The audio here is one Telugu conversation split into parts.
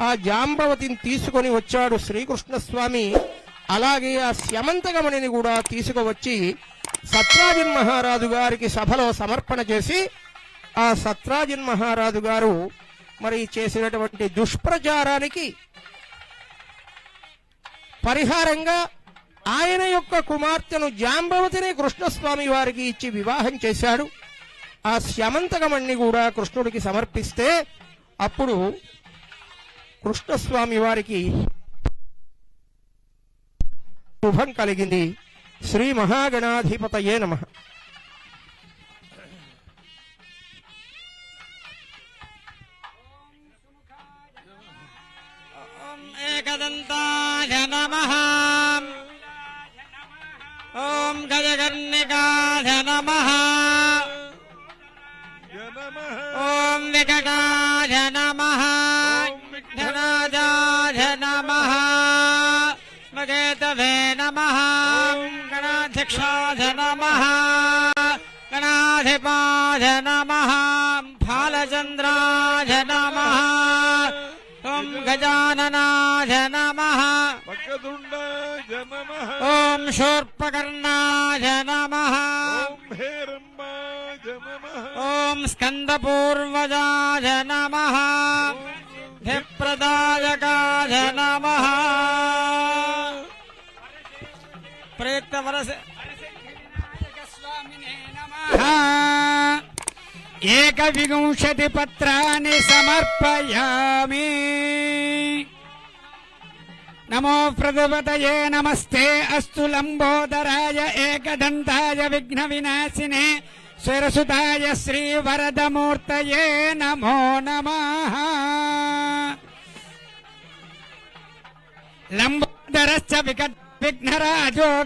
ఆ జాంబవతిని తీసుకొని వచ్చాడు శ్రీకృష్ణస్వామి. అలాగే ఆ స్యమంతగమణిని కూడా తీసుకువచ్చి సత్రాజిన్ మహారాజు గారికి సభలో సమర్పణ చేసి ఆ సత్రాజిన్ మహారాజు గారు మరి చేసినటువంటి దుష్ప్రచారానికి పరిహారంగా ఆయన యొక్క కుమార్తెను జాంబవతిని కృష్ణస్వామి వారికి ఇచ్చి వివాహం చేశాడు. ఆ శమంతకమణ్ణి కూడా కృష్ణుడికి సమర్పిస్తే అప్పుడు కృష్ణస్వామి వారికి శుభం కలిగింది. శ్రీ మహాగణాధిపతయే నమ. ఏకదంతాయ నమ. ఓం గజగర్ణికాయ నమ. ఓం వికటాయ నమ. नमः। गणाध्यक्षाध नमः। गणाधिपाध नमः। फालचन्द्राध नमः। ॐ गजाननाध नमः। ॐ शूर्पकर्णाय नमः। ॐ स्कन्दपूर्वजाय नमः। धिप्रदायकाय नमः। వరస ah, ఏకవింశతి పత్రాన్ని సమర్పయామి. నమో ప్రజపతయే నమస్తే. అస్తు లంబోదరాయ ఏకదంతాయ విఘ్న వినాశినే. సురసుతాయ శ్రీ వరదమూర్తయే నమో నమ. వికట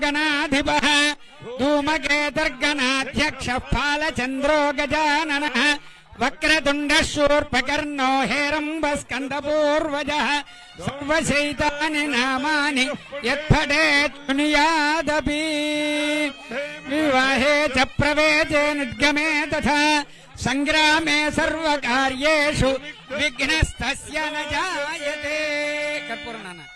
गणाधिपः धूमकेतर्गणाध्यक्षः फालचन्द्रो गजाननः वक्रतुण्डः शूर्पकर्णो हेरम्बस्कन्दपूर्वजः, सर्वशैतानि नामानि यत्फटेत् विवाहे च प्रवेशे निर्गमे तथा सङ्ग्रामे सर्वकार्येषु विघ्नस्तस्य न जायते। कर्पूरनाना।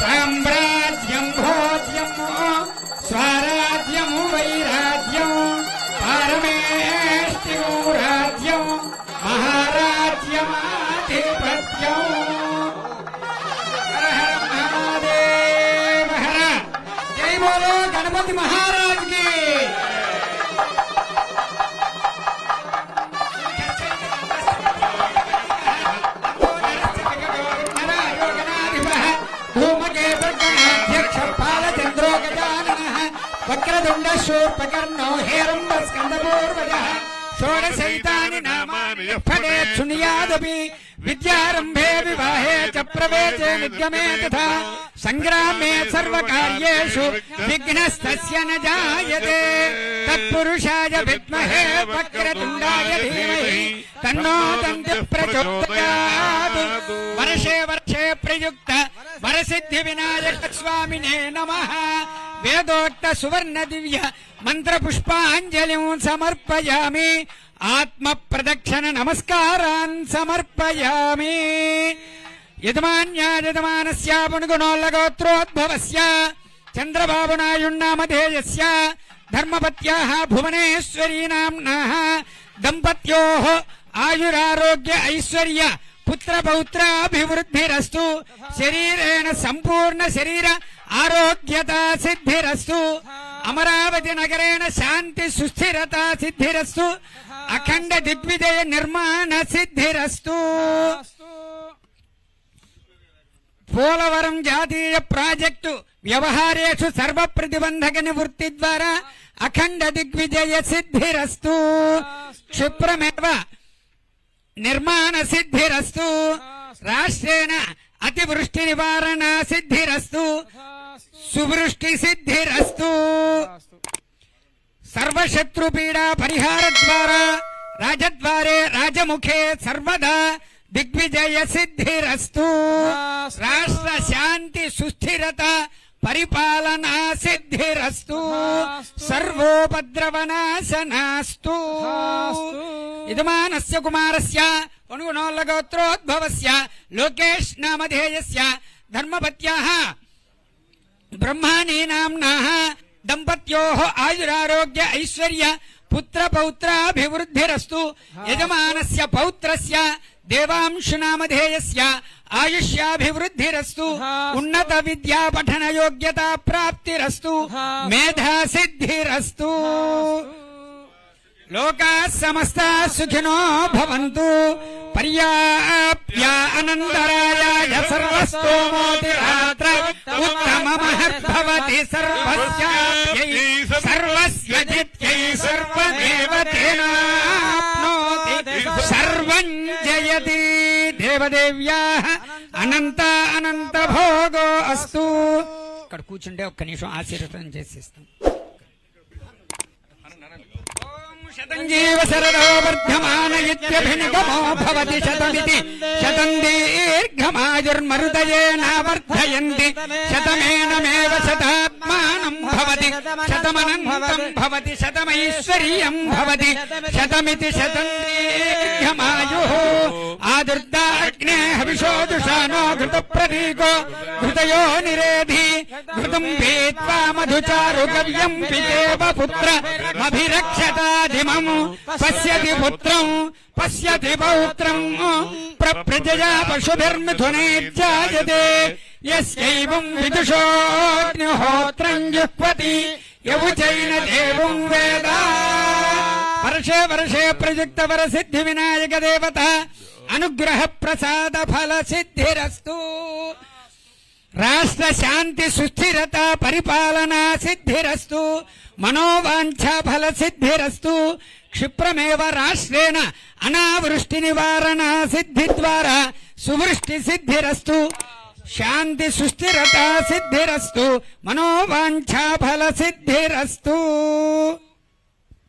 साम्राज्यम् भोज्यम् स्वराज्यम् वैराज्यम् पारमेष्टिम् राज्यम् महाराज्यमाधिपत्यम् विद्यारंभे विवाहे च प्रवेशे निगमे तथा सङ्ग्रामे सर्वकार्येषु विघ्नस्तस्य न जायते तत्पुरुषाय विद्महे वक्रतुण्डाय धीमहि तन्नो दन्त्यप्रचोदयात् వర్షే వర్షే ప్రయుక్త వరసిద్ధి వినాయక స్వామినే నమ. వేదోక్త సువర్ణ దివ్య మంత్ర పుష్పాంజలి సమర్పయామి. ఆత్మ ప్రదక్షిణ నమస్కారాన్ సమర్పయామి. యజమాన్యా యజమానస్య పుణుగుణోల్లగోత్రోద్భవస్య చంద్రబాబు నాయుణ్ణామధేయస్య భువనేశ్వరీ నామ్నాः దంపత్యోः ఆయురారోగ్య ఐశ్వర్య పుత్ర పౌత్రాభివృద్ధిరస్తు. శరీరేణ సంపూర్ణ శరీర ఆరోగ్యత సిద్ధిరస్తు. అమరావతి నగరేణ శాంతి సుస్థిరత సిద్ధిరస్తు. అఖండ దిగ్విజయ నిర్మాణ సిద్ధిరస్తు. పోలవరం జాతీయ ప్రాజెక్టు వ్యవహారేషు సర్వ ప్రతిబంధక నివృత్తి ద్వారా అఖండ దిగ్విజయ సిద్ధిరస్తు. క్షిప్రమేవ నిర్మాణ సిద్ధిరస్తు రాష్ట్రేణ అతివృష్టి నివారణ సిద్ధిరస్తు సువృష్టి సిద్ధిరస్తు సర్వశత్రు పీడా పరిహార ద్వారా రాజద్వారే రాజముఖే సర్వదా దిగ్విజయ సిద్ధిరస్తు. రాష్ట్ర శాంతి సుస్థిరత పరిపాలనా సిద్ధిరస్తు. సర్వోపద్రవనాశనాస్తు. యజమానస్య కుమారస్య అనుగుణోల్లగోత్రోద్భవస్య లోకేష్ నామధేయస్య ధర్మపత్యాః బ్రహ్మాణీ నామ్నాః దంపత్యోః ఆయురారోగ్య ఐశ్వర్య పుత్ర పౌత్రాభివృద్ధిరస్తు యజమానస్య పౌత్రస్య దేవాంశునామధేయస్య ఆయుష్యాభివృద్ధిరస్తు ఉన్నత విద్యా పఠన యోగ్యతా ప్రాప్తిరస్తు మేధా సిద్ధిరస్తు లోకా సమస్త సుఖినో భవంతు. పర్యాప్య అనంతరాయ సర్వస్తోమోతి రాత్ర ఉత్తమ మహద్భవతి సర్వస్యాప్యై. సర్వస్య జిత్యై సర్వదేవతేనాప్నోతి సర్వం జయతి. దేవదేవ్యాః అనంత అనంత భోగో అస్తు. ఇక్కడ కూర్చుంటే ఒక్క నిమిషం ఆశీర్వదం చేసిస్తాం. శతం జీవ శరదో వర్ధమాన ఇత్యభినిగమో భవతి శతమితి. శతం దీర్ఘమాయుర్మరుదయే దీర్ఘమాయుర్మరుదయేనావర్ధయంతి శతమేనమేవ శతాత్మానం భవతి. శతమనంతం భవతి. శతమైశ్వర్యం భవతి. శతమితి శతం దీర్ఘ ह्यमायुः आदृद्दाग्ने हविषोदुषानो घृतप्रतीको घृतयो निरेधि घृतम् मधुचारु मधुचारुगव्यम् पितेव पुत्र अभिरक्षताधिमम् पश्यति पुत्र, पश्यति पौत्रम् प्रप्रजया पशुभिर्मिथुनेच्छायते यस्यैवम् विदुषोऽग्निहोत्रम् जुह्वति यवुचैन देवम् वेदा వర్షే వర్షే ప్రయుక్త వర సిద్ధి వినాయక దేవత అనుగ్రహ ప్రసాద ఫల సిద్ధిరస్తు రాష్ట్ర శాంతి సుస్థిరత పరిపాలన సిద్ధిరస్తు మనోవాంఛ ఫల సిద్ధిరస్తు క్షిప్రమేవ రాష్ట్రేణ అనావృష్టి నివారణ సిద్ధి ద్వారా సువృష్టి సిద్ధిరస్తు శాంతి సుస్థిరత సిద్ధిరస్తు మనోవాంఛ ఫల సిద్ధిరస్తు